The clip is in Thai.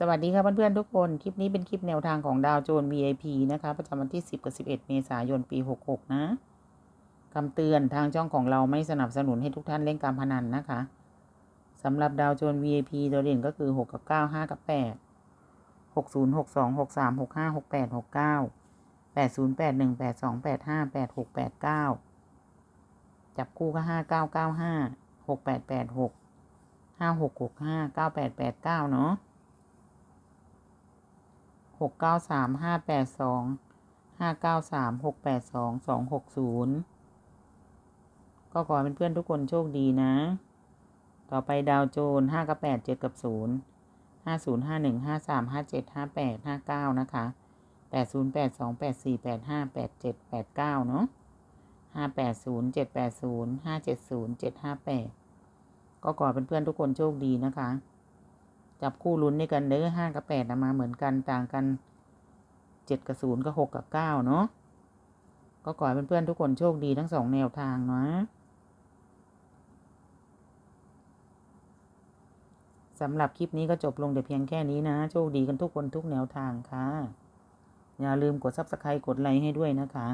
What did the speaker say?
สวัสดีค่ะเพื่อนๆทุกคน คลิปนี้เป็นคลิปแนวทางของดาวโจน VIP นะคะ ประจำวันที่ 10 กับ 11 เมษายน ปี 66 นะคำเตือนทางช่องของเราไม่สนับสนุนให้ทุกท่านเล่นการพนันนะคะสำหรับดาวโจน VIP ตัวเด่นก็คือ 6 กับ 9 5 กับ 8 60 62 63 65 68 69 80 81 82 85 86 89 จับคู่ก็ 5995 6886 5665 9889 เนาะ หกเก้าสามห้าแปดสองห้าเก้าสามหกแปดสองสองหกศูนย์ก็ขอเป็นเพื่อนทุกคนโชคดีนะ ต่อไปดาวโจนห้ากับแปดเจ็ดกับศูนย์ห้าศูนย์ห้าหนึ่งห้าสามห้าเจ็ดห้าแปดห้าเก้านะคะแปดศูนย์แปดสองแปดสี่แปดห้าแปดเจ็ดแปดเก้าเนาะห้าแปดศูนย์เจ็ดแปดศูนย์ห้าเจ็ดศูนย์เจ็ดห้าแปดก็ขอเป็นเพื่อนทุกคนโชคดีนะคะ จับคู่ลุ้นด้วยกันเด้อห้ากับแปดมาเหมือนกันต่างกันเจ็ดกับศูนย์กับหกกับเก้าเนาะก็ขอให้เพื่อนๆทุกคนโชคดีทั้งสองแนวทางนะสำหรับคลิปนี้ก็จบลงแต่เพียงแค่นี้นะ โชคดีกันทุกคนทุกแนวทางค่ะ อย่าลืมกด subscribe กดไลค์ให้ด้วยนะคะ